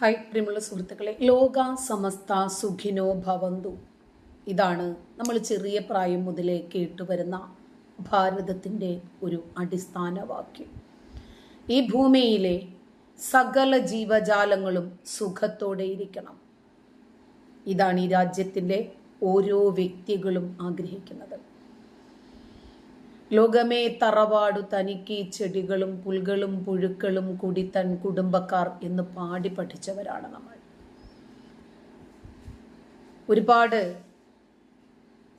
Hi പ്രിയമുള്ള സുഹൃത്തുക്കളെ. ലോക സമസ്ത സുഖിനോ ഭവന്തു. ഇതാണ് നമ്മൾ ചെറിയ പ്രായം മുതലേ കേട്ടുവരുന്ന ഭാരതത്തിന്റെ ഒരു അടിസ്ഥാന വാക്യം ഈ ഭൂമിയിലെ സകല ജീവജാലങ്ങളും സുഖത്തോടെ ഇരിക്കണം. ഇതാണ് ഈ രാജ്യത്തിന്റെ ഓരോ വ്യക്തികളും ആഗ്രഹിക്കുന്നത്. ലോകമേ തറവാടു തനിക്ക് ചെടികളും പുൽകളും പുഴുക്കളും കൂടി തൻ കുടുംബക്കാർ എന്ന് പാടി പഠിച്ചവരാണ് നമ്മൾ. ഒരുപാട്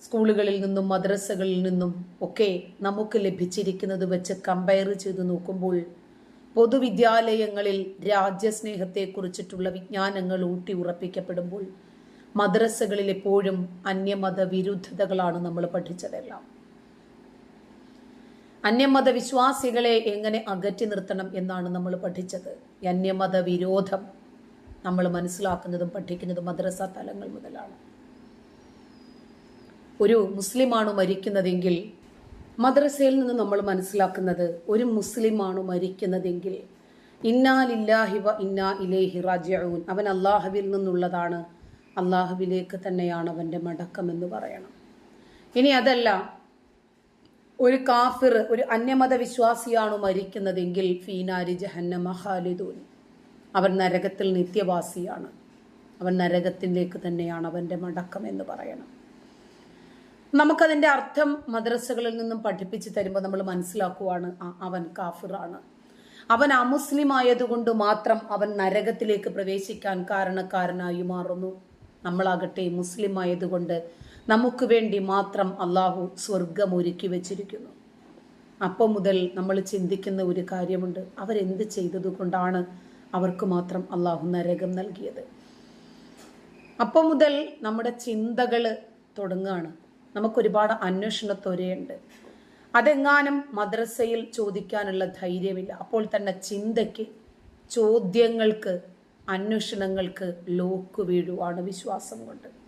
സ്കൂളുകളിൽ നിന്നും മദ്രസകളിൽ നിന്നും ഒക്കെ നമുക്ക് ലഭിച്ചിരിക്കുന്നത് വെച്ച് കമ്പയർ ചെയ്ത് നോക്കുമ്പോൾ പൊതുവിദ്യാലയങ്ങളിൽ രാജ്യസ്നേഹത്തെക്കുറിച്ചിട്ടുള്ള വിജ്ഞാനങ്ങൾ ഊട്ടി ഉറപ്പിക്കപ്പെടുമ്പോൾ മദ്രസകളിൽ എപ്പോഴും അന്യമത വിരുദ്ധതകളാണ് നമ്മൾ പഠിച്ചതെല്ലാം. അന്യമത വിശ്വാസികളെ എങ്ങനെ അകറ്റി നിർത്തണം എന്നാണ് നമ്മൾ പഠിച്ചത്. അന്യമത വിരോധം നമ്മൾ മനസ്സിലാക്കുന്നതും പഠിക്കുന്നതും മദ്രസ തലങ്ങൾ മുതലാണ്. ഒരു മുസ്ലിമാണ് മരിക്കുന്നതെങ്കിൽ മദ്രസയിൽ നിന്ന് നമ്മൾ മനസ്സിലാക്കുന്നത് ഒരു മുസ്ലിമാണ് മരിക്കുന്നതെങ്കിൽ ഇന്നാലില്ലാഹിവ ഇന്നാ ഇലേഹി റാജിഊൻ അവൻ അള്ളാഹുവിൽ നിന്നുള്ളതാണ്. അള്ളാഹുവിലേക്ക് തന്നെയാണ് അവന്റെ മടക്കം എന്ന് പറയണം. ഇനി അതല്ല ഒരു കാഫിർ ഒരു അന്യമത വിശ്വാസിയാണ് മരിക്കുന്നതെങ്കിൽ ഫീനാരി ജഹന്നമ ഖാലിദൂൻ. അവൻ നരകത്തിൽ നിത്യവാസിയാണ്. അവൻ നരകത്തിലേക്ക് തന്നെയാണ് അവന്റെ മടക്കം എന്ന് പറയണം. നമുക്കതിന്റെ അർത്ഥം മദ്രസകളിൽ നിന്നും പഠിപ്പിച്ച് തരുമ്പോൾ നമ്മൾ മനസ്സിലാക്കുവാണ് അവൻ കാഫിറാണ്. അവൻ അമുസ്ലിം ആയതുകൊണ്ട് മാത്രം അവൻ നരകത്തിലേക്ക് പ്രവേശിക്കാൻ കാരണക്കാരനായി മാറുന്നു. നമ്മളാകട്ടെ മുസ്ലിം ആയതുകൊണ്ട് നമുക്ക് വേണ്ടി മാത്രം അള്ളാഹു സ്വർഗം ഒരുക്കി വച്ചിരിക്കുന്നു. അപ്പം മുതൽ നമ്മൾ ചിന്തിക്കുന്ന ഒരു കാര്യമുണ്ട്. അവരെന്ത് ചെയ്തതുകൊണ്ടാണ് അവർക്ക് മാത്രം അള്ളാഹു നരകം നൽകിയത്? അപ്പം മുതൽ നമ്മുടെ ചിന്തകൾ തുടങ്ങുകയാണ് നമുക്കൊരുപാട് അന്വേഷണത്തൊരയുണ്ട്. അതെങ്ങാനും മദ്രസയിൽ ചോദിക്കാനുള്ള ധൈര്യമില്ല. അപ്പോൾ തന്നെ ചിന്തയ്ക്ക് ചോദ്യങ്ങൾക്ക് അന്വേഷണങ്ങൾക്ക് ലോക്ക് വീഴുവാണ് വിശ്വാസം കൊണ്ട്.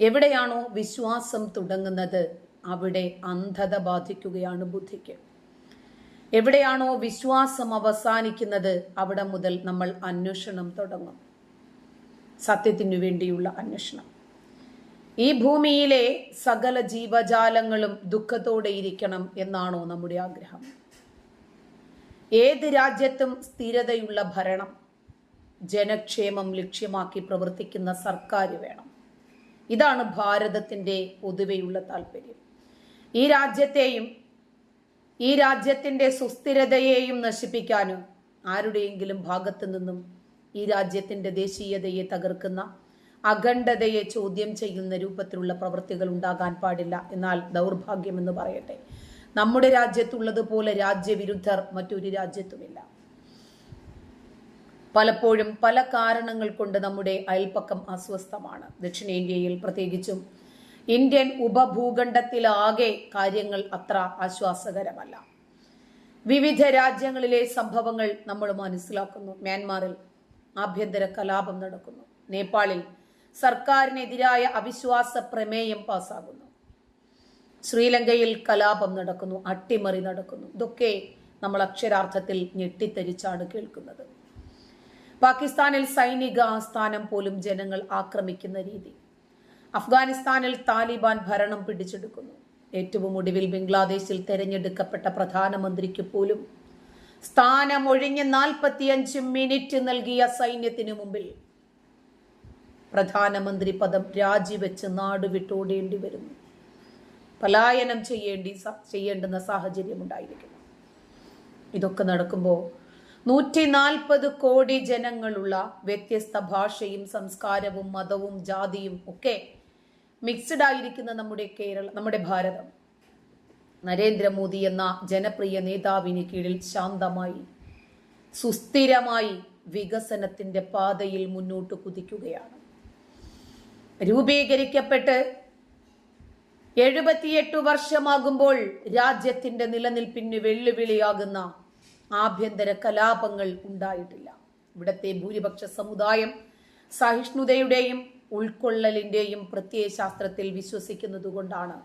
എവിടെയാണോ വിശ്വാസം തുടങ്ങുന്നത് അവിടെ അന്ധത ബാധിക്കുകയാണ് ബുദ്ധിക്ക്. എവിടെയാണോ വിശ്വാസം അവസാനിക്കുന്നത് അവിടെ മുതൽ നമ്മൾ അന്വേഷണം തുടങ്ങും. സത്യത്തിനു വേണ്ടിയുള്ള അന്വേഷണം. ഈ ഭൂമിയിലെ സകല ജീവജാലങ്ങളും ദുഃഖത്തോടെ ഇരിക്കണം എന്നാണോ നമ്മുടെ ആഗ്രഹം. ഏത് രാജ്യത്തും സ്ഥിരതയുള്ള ഭരണം ജനക്ഷേമം ലക്ഷ്യമാക്കി പ്രവർത്തിക്കുന്ന സർക്കാർ വേണം. ഇതാണ് ഭാരതത്തിന്റെ പൊതുവെയുള്ള താല്പര്യം. ഈ രാജ്യത്തെയും ഈ രാജ്യത്തിന്റെ സുസ്ഥിരതയെയും നശിപ്പിക്കാനും ആരുടെയെങ്കിലും ഭാഗത്തു നിന്നും ഈ രാജ്യത്തിന്റെ ദേശീയതയെ തകർക്കുന്ന അഖണ്ഡതയെ ചോദ്യം ചെയ്യുന്ന രൂപത്തിലുള്ള പ്രവൃത്തികൾ ഉണ്ടാകാൻ പാടില്ല എന്നാൽ ദൗർഭാഗ്യമെന്ന് പറയട്ടെ. നമ്മുടെ രാജ്യത്തുള്ളതുപോലെ രാജ്യവിരുദ്ധർ മറ്റൊരു രാജ്യത്തുമില്ല. പലപ്പോഴും പല കാരണങ്ങൾ കൊണ്ട് നമ്മുടെ അയൽപ്പക്കം അസ്വസ്ഥമാണ്. ദക്ഷിണേന്ത്യയിൽ പ്രത്യേകിച്ചും ഇന്ത്യൻ ഉപഭൂഖണ്ഡത്തിലാകെ കാര്യങ്ങൾ അത്ര ആശ്വാസകരമല്ല. വിവിധ രാജ്യങ്ങളിലെ സംഭവങ്ങൾ നമ്മൾ മനസ്സിലാക്കുന്നു. മ്യാൻമാറിൽ ആഭ്യന്തര കലാപം നടക്കുന്നു. നേപ്പാളിൽ സർക്കാരിനെതിരായ അവിശ്വാസ പ്രമേയം പാസ്സാകുന്നു ശ്രീലങ്കയിൽ കലാപം നടക്കുന്നു അട്ടിമറി നടക്കുന്നു. ഇതൊക്കെ നമ്മൾ അക്ഷരാർത്ഥത്തിൽ ഞെട്ടിത്തരിച്ചാണ് കേൾക്കുന്നത്. പാകിസ്ഥാനിൽ സൈനിക ആസ്ഥാനം പോലും ജനങ്ങൾ ആക്രമിക്കുന്ന രീതി. അഫ്ഗാനിസ്ഥാനിൽ താലിബാൻ ഭരണം പിടിച്ചെടുക്കുന്നു. ഏറ്റവും ഒടുവിൽ ബംഗ്ലാദേശിൽ തെരഞ്ഞെടുക്കപ്പെട്ട പ്രധാനമന്ത്രിക്ക് പോലും സ്ഥാനം സ്ഥാനമൊഴിഞ്ഞ് നാൽപ്പത്തിയഞ്ച് മിനിറ്റ് നൽകിയ സൈന്യത്തിനു മുമ്പിൽ പ്രധാനമന്ത്രി പദം രാജിവെച്ച് നാട് വിട്ടോടേണ്ടി വരുന്നു. പലായനം ചെയ്യേണ്ടി ചെയ്യേണ്ടുന്ന സാഹചര്യം ഉണ്ടായിരിക്കുന്നു ഇതൊക്കെ നടക്കുമ്പോൾ നൂറ്റി നാൽപ്പത് കോടി ജനങ്ങളുള്ള വ്യത്യസ്ത ഭാഷയും സംസ്കാരവും മതവും ജാതിയും ഒക്കെ മിക്സ്ഡ് ആയിരിക്കുന്ന നമ്മുടെ കേരള നമ്മുടെ ഭാരതം. നരേന്ദ്രമോദി എന്ന ജനപ്രിയ നേതാവിന് കീഴിൽ ശാന്തമായി സുസ്ഥിരമായി വികസനത്തിന്റെ പാതയിൽ മുന്നോട്ട് കുതിക്കുകയാണ്. രൂപീകരിക്കപ്പെട്ട് എഴുപത്തിയെട്ട് വർഷമാകുമ്പോൾ രാജ്യത്തിന്റെ നിലനിൽപ്പിന് വെല്ലുവിളിയാകുന്ന ആഭ്യന്തര കലാപങ്ങൾ ഉണ്ടായിട്ടില്ല. ഇവിടത്തെ ഭൂരിപക്ഷ സമുദായം സഹിഷ്ണുതയുടെയും ഉൾക്കൊള്ളലിന്റെയും പ്രത്യയശാസ്ത്രത്തിൽ വിശ്വസിക്കുന്നതുകൊണ്ടാണ്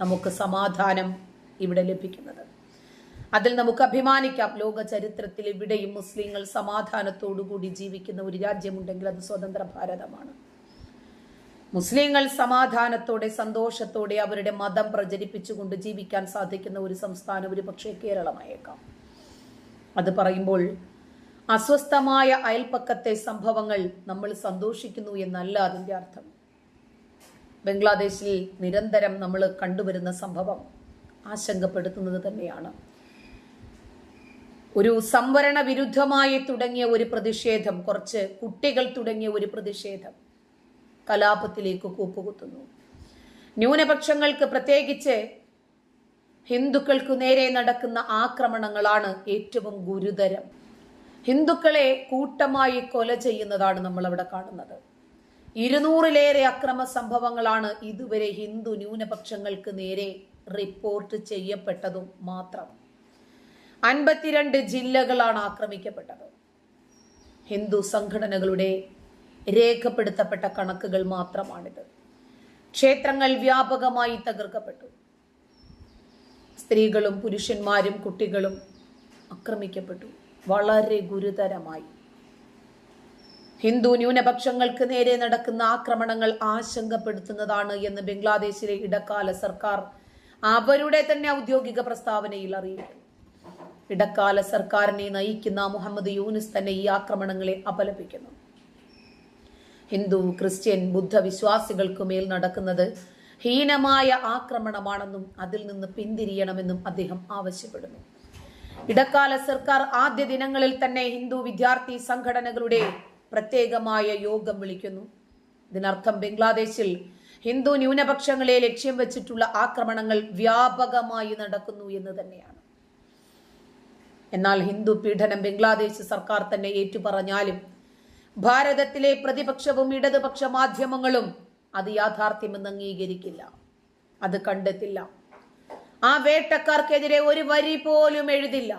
നമുക്ക് സമാധാനം ഇവിടെ ലഭിക്കുന്നത്. അതിൽ നമുക്ക് അഭിമാനിക്കാം. ലോക ചരിത്രത്തിൽ ഇവിടെയും മുസ്ലിങ്ങൾ സമാധാനത്തോടുകൂടി ജീവിക്കുന്ന ഒരു രാജ്യമുണ്ടെങ്കിൽ അത് സ്വതന്ത്ര ഭാരതമാണ്. മുസ്ലിങ്ങൾ സമാധാനത്തോടെ സന്തോഷത്തോടെ അവരുടെ മതം പ്രചരിപ്പിച്ചുകൊണ്ട് ജീവിക്കാൻ സാധിക്കുന്ന ഒരു സംസ്ഥാനം ഒരു പക്ഷേ കേരളമായേക്കാം. അത് പറയുമ്പോൾ അസ്വസ്ഥമായ അയൽപ്പക്കത്തെ സംഭവങ്ങൾ നമ്മൾ സന്തോഷിക്കുന്നു എന്നല്ല അതിന്റെ അർത്ഥം. ബംഗ്ലാദേശിൽ നിരന്തരം നമ്മൾ കണ്ടുവരുന്ന സംഭവം ആശങ്കപ്പെടുത്തുന്നത് തന്നെയാണ്. ഒരു സംവരണ വിരുദ്ധമായി തുടങ്ങിയ ഒരു പ്രതിഷേധം കുറച്ച് കുട്ടികൾ തുടങ്ങിയ ഒരു പ്രതിഷേധം കലാപത്തിലേക്ക് കൂപ്പുകുത്തുന്നു. ന്യൂനപക്ഷങ്ങൾക്ക് പ്രത്യേകിച്ച് ഹിന്ദുക്കൾക്കു നേരെ നടക്കുന്ന ആക്രമണങ്ങളാണ് ഏറ്റവും ഗുരുതരം. ഹിന്ദുക്കളെ കൂട്ടമായി കൊല ചെയ്യുന്നതാണ് നമ്മൾ അവിടെ കാണുന്നത്. ഇരുന്നൂറിലേറെ അക്രമ സംഭവങ്ങളാണ് ഇതുവരെ ഹിന്ദു ന്യൂനപക്ഷങ്ങൾക്ക് നേരെ റിപ്പോർട്ട് ചെയ്യപ്പെട്ടതും മാത്രം. അൻപത്തിരണ്ട് ജില്ലകളാണ് ആക്രമിക്കപ്പെട്ടത്. ഹിന്ദു സംഘടനകളുടെ രേഖപ്പെടുത്തപ്പെട്ട കണക്കുകൾ മാത്രമാണിത്. ക്ഷേത്രങ്ങൾ വ്യാപകമായി തകർക്കപ്പെട്ടു. സ്ത്രീകളും പുരുഷന്മാരും കുട്ടികളും ആക്രമിക്കപ്പെട്ടു. വളരെ ഗുരുതരമായി. ഹിന്ദു ന്യൂനപക്ഷങ്ങൾക്ക് നേരെ നടക്കുന്ന ആക്രമണങ്ങൾ ആശങ്കപ്പെടുത്തുന്നതാണ് എന്ന് ബംഗ്ലാദേശിലെ ഇടക്കാല സർക്കാർ അവരുടെ തന്നെ ഔദ്യോഗിക പ്രസ്താവനയിൽ അറിയിച്ചു. ഇടക്കാല സർക്കാരിനെ നയിക്കുന്ന മുഹമ്മദ് യൂനിസ് തന്നെ ഈ ആക്രമണങ്ങളെ അപലപിക്കുന്നു. ഹിന്ദു ക്രിസ്ത്യൻ ബുദ്ധ വിശ്വാസികൾക്കു മേൽ നടക്കുന്നത് ഹീനമായ ആക്രമണമാണെന്നും അതിൽ നിന്ന് പിന്തിരിയണമെന്നും അദ്ദേഹം ആവശ്യപ്പെടുന്നു. ഇടക്കാല സർക്കാർ ആദ്യ ദിനങ്ങളിൽ തന്നെ ഹിന്ദു വിദ്യാർത്ഥി സംഘടനകളുടെ പ്രത്യേകമായ യോഗം വിളിക്കുന്നു. ഇതിനർത്ഥം ബംഗ്ലാദേശിൽ ഹിന്ദു ന്യൂനപക്ഷങ്ങളെ ലക്ഷ്യം വെച്ചിട്ടുള്ള ആക്രമണങ്ങൾ വ്യാപകമായി നടക്കുന്നു എന്ന് തന്നെയാണ്. എന്നാൽ ഹിന്ദു പീഡനം ബംഗ്ലാദേശ് സർക്കാർ തന്നെ ഏറ്റുപറഞ്ഞാലും ഭാരതത്തിലെ പ്രതിപക്ഷവും ഇടതുപക്ഷ മാധ്യമങ്ങളും അത് യാഥാർത്ഥ്യമെന്ന് അംഗീകരിക്കില്ല. അത് കണ്ടെത്തില്ല. ആ വേട്ടക്കാർക്കെതിരെ ഒരു വരി പോലും എഴുതില്ല.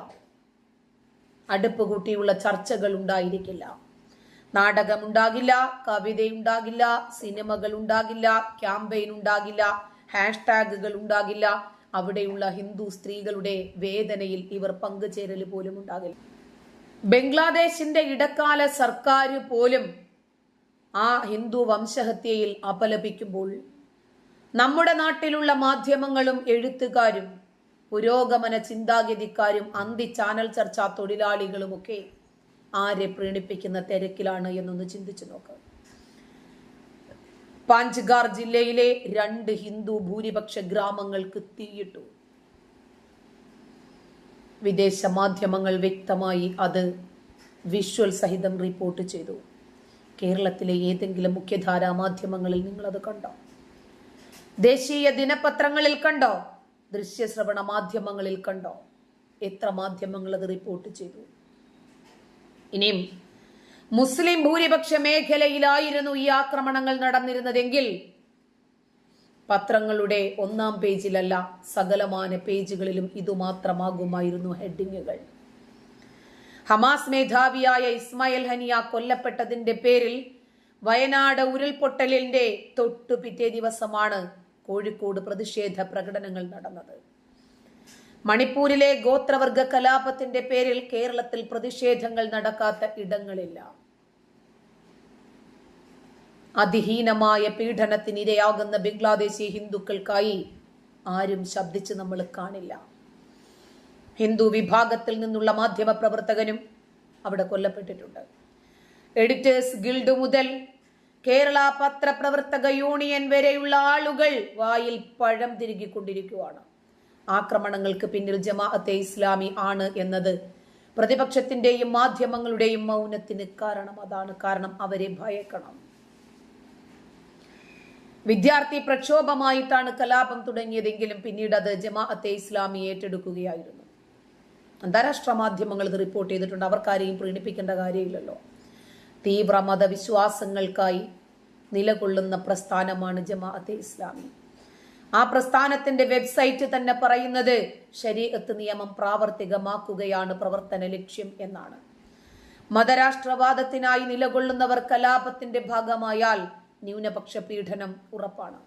അടുപ്പ് കൂട്ടിയുള്ള ചർച്ചകൾ ഉണ്ടായിരിക്കില്ല. നാടകമുണ്ടാകില്ല കവിതയുണ്ടാകില്ല സിനിമകൾ ഉണ്ടാകില്ല ക്യാമ്പയിൻ ഉണ്ടാകില്ല ഹാഷ്ടാഗുകൾ ഉണ്ടാകില്ല. അവിടെയുള്ള ഹിന്ദു സ്ത്രീകളുടെ വേദനയിൽ ഇവർ പങ്കുചേരൽ പോലും ഉണ്ടാകില്ല. ബംഗ്ലാദേശിന്റെ ഇടക്കാല സർക്കാർ പോലും ആ ഹിന്ദു വംശഹത്യയിൽ അപലപിക്കുമ്പോൾ നമ്മുടെ നാട്ടിലുള്ള മാധ്യമങ്ങളും എഴുത്തുകാരും പുരോഗമന ചിന്താഗതിക്കാരും അന്തി ചാനൽ ചർച്ചാ തൊഴിലാളികളുമൊക്കെ ആരെ പ്രീണിപ്പിക്കുന്ന തിരക്കിലാണ് എന്നൊന്ന് ചിന്തിച്ചു നോക്ക്. പാഞ്ച്ഗാർ ജില്ലയിലെ രണ്ട് ഹിന്ദു ഭൂരിപക്ഷ ഗ്രാമങ്ങൾക്ക് തീയിട്ടു. വിദേശ മാധ്യമങ്ങൾ വ്യക്തമായി അത് വിഷ്വൽ സഹിതം റിപ്പോർട്ട് ചെയ്തു. കേരളത്തിലെ ഏതെങ്കിലും മുഖ്യധാരാ മാധ്യമങ്ങളിൽ നിങ്ങളത് കണ്ടോ? ദേശീയ ദിനപത്രങ്ങളിൽ കണ്ടോ? ദൃശ്യശ്രവണ മാധ്യമങ്ങളിൽ കണ്ടോ? എത്ര മാധ്യമങ്ങൾ അത് റിപ്പോർട്ട് ചെയ്തു? ഇനിയും മുസ്ലിം ഭൂരിപക്ഷ മേഖലയിലായിരുന്നു ഈ ആക്രമണങ്ങൾ നടന്നിരുന്നതെങ്കിൽ പത്രങ്ങളുടെ ഒന്നാം പേജിലല്ല സകലമാന പേജുകളിലും ഇതുമാത്രമാകുമായിരുന്നു ഹെഡിങ്ങുകൾ. ഹമാസ് മേധാവിയായ ഇസ്മായിൽ ഹനിയ കൊല്ലപ്പെട്ടതിന്റെ പേരിൽ വയനാട് ഉരുൾപൊട്ടലിന്റെ തൊട്ടു പിറ്റേ ദിവസമാണ് കോഴിക്കോട് പ്രതിഷേധ പ്രകടനങ്ങൾ നടന്നത്. മണിപ്പൂരിലെ ഗോത്രവർഗ കലാപത്തിന്റെ പേരിൽ കേരളത്തിൽ പ്രതിഷേധങ്ങൾ നടക്കാത്ത ഇടങ്ങളില്ല. അതിഹീനമായ പീഡനത്തിനിരയാകുന്ന ബംഗ്ലാദേശി ഹിന്ദുക്കൾക്കായി ആരും ശബ്ദിച്ച് നമ്മൾ കാണില്ല. ഹിന്ദു വിഭാഗത്തിൽ നിന്നുള്ള മാധ്യമ പ്രവർത്തകനും അവിടെ കൊല്ലപ്പെട്ടിട്ടുണ്ട്. എഡിറ്റേഴ്സ് ഗിൽഡ് മുതൽ കേരള പത്രപ്രവർത്തക യൂണിയൻ വരെയുള്ള ആളുകൾ വായിൽ പഴം തിരുകിക്കൊണ്ടിരിക്കുകയാണ് ആക്രമണങ്ങൾക്ക് പിന്നിൽ ജമാഅത്തെ ഇസ്ലാമി ആണ് എന്നത് പ്രതിപക്ഷത്തിന്റെയും മാധ്യമങ്ങളുടെയും മൗനത്തിന് കാരണം. അതാണ് കാരണം. അവരെ ഭയക്കണം. വിദ്യാർത്ഥി പ്രക്ഷോഭമായിട്ടാണ് കലാപം തുടങ്ങിയതെങ്കിലും പിന്നീട് അത് ജമാഅത്തെ ഇസ്ലാമി ഏറ്റെടുക്കുകയായിരുന്നു. അന്താരാഷ്ട്ര മാധ്യമങ്ങൾ ഇത് റിപ്പോർട്ട് ചെയ്തിട്ടുണ്ട്. അവർക്കാരെയും പ്രീണിപ്പിക്കേണ്ട കാര്യമില്ലല്ലോ. തീവ്ര മതവിശ്വാസങ്ങൾക്കായി നിലകൊള്ളുന്ന പ്രസ്ഥാനമാണ് ജമാഅത്തെ ഇസ്ലാമി. ആ പ്രസ്ഥാനത്തിന്റെ വെബ്സൈറ്റ് തന്നെ പറയുന്നത് ശരീഅത്ത് നിയമം പ്രാവർത്തികമാക്കുകയാണ് പ്രവർത്തന ലക്ഷ്യം എന്നാണ്. മതരാഷ്ട്രവാദത്തിനായി നിലകൊള്ളുന്നവർ കലാപത്തിന്റെ ഭാഗമായാൽ ന്യൂനപക്ഷ പീഡനം ഉറപ്പാണ്.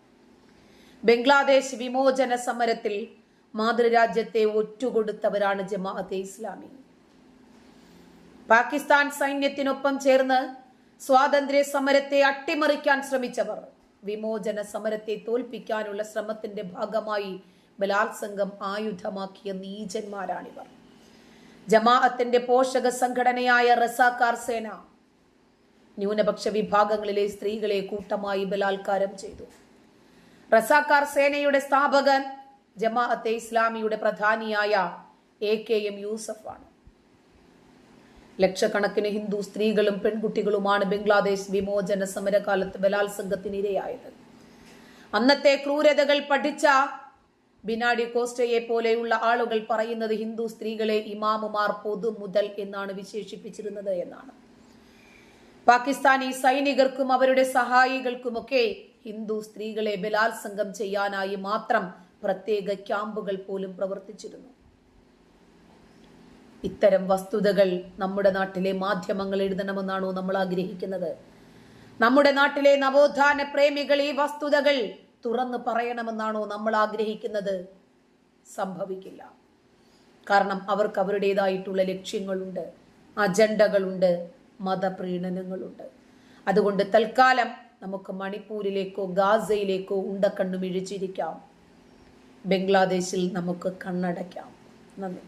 ബംഗ്ലാദേശ് വിമോചന സമരത്തിൽ മാതൃരാജ്യത്തെ ഒറ്റുകൊടുത്തവരാണ് ജമാഅത്തെ ഇസ്ലാമി. പാകിസ്ഥാൻ സൈന്യത്തിനൊപ്പം ചേർന്ന് സ്വാതന്ത്ര്യ സമരത്തെ അട്ടിമറിക്കാൻ ശ്രമിച്ചവർ വിമോചന സമരത്തെ തോൽപ്പിക്കാനുള്ള ശ്രമത്തിന്റെ ഭാഗമായി ബലാത്സംഗം ആയുധമാക്കിയ നീചന്മാരാണിവർ. ജമാഅത്തിന്റെ പോഷക സംഘടനയായ റസാക്കാർ സേന ന്യൂനപക്ഷ വിഭാഗങ്ങളിലെ സ്ത്രീകളെ കൂട്ടമായി ബലാത്കാരം ചെയ്തു. റസാക്കാർ സേനയുടെ സ്ഥാപകൻ ജമാഅത്തെ ഇസ്ലാമിയുടെ പ്രധാനിയായ എ കെ എം യൂസഫാണ്. ലക്ഷക്കണക്കിന് ഹിന്ദു സ്ത്രീകളും പെൺകുട്ടികളുമാണ് ബംഗ്ലാദേശ് വിമോചന സമരകാലത്ത് ബലാത്സംഗത്തിനിരയായത്. അന്നത്തെ ക്രൂരതകൾ പഠിച്ച ബിനാഡി കോസ്റ്റയെ പോലെയുള്ള ആളുകൾ പറയുന്നത് ഹിന്ദു സ്ത്രീകളെ ഇമാമുമാർ പൊതു മുതൽ എന്നാണ് വിശേഷിപ്പിച്ചിരുന്നത് എന്നാണ്. പാകിസ്ഥാനി സൈനികർക്കും അവരുടെ സഹായികൾക്കുമൊക്കെ ഹിന്ദു സ്ത്രീകളെ ബലാത്സംഗം ചെയ്യാനായി മാത്രം പ്രത്യേക ക്യാമ്പുകൾ പോലും പ്രവർത്തിച്ചിരുന്നു. ഇത്തരം വസ്തുതകൾ നമ്മുടെ നാട്ടിലെ മാധ്യമങ്ങൾ എഴുതണമെന്നാണോ നമ്മൾ ആഗ്രഹിക്കുന്നത്? നമ്മുടെ നാട്ടിലെ നവോത്ഥാന പ്രേമികൾ ഈ വസ്തുതകൾ തുറന്നു പറയണമെന്നാണോ നമ്മൾ ആഗ്രഹിക്കുന്നത്? സംഭവിക്കില്ല. കാരണം അവർക്ക് അവരുടേതായിട്ടുള്ള ലക്ഷ്യങ്ങളുണ്ട് അജണ്ടകളുണ്ട് മതപ്രീണനങ്ങളുണ്ട്. അതുകൊണ്ട് തൽക്കാലം നമുക്ക് മണിപ്പൂരിലേക്കോ ഗാസയിലേക്കോ ഉണ്ടക്കണ്ണു മിഴിച്ചിരിക്കാം ബംഗ്ലാദേശിൽ നമുക്ക് കണ്ണടയ്ക്കാം. നന്ദി.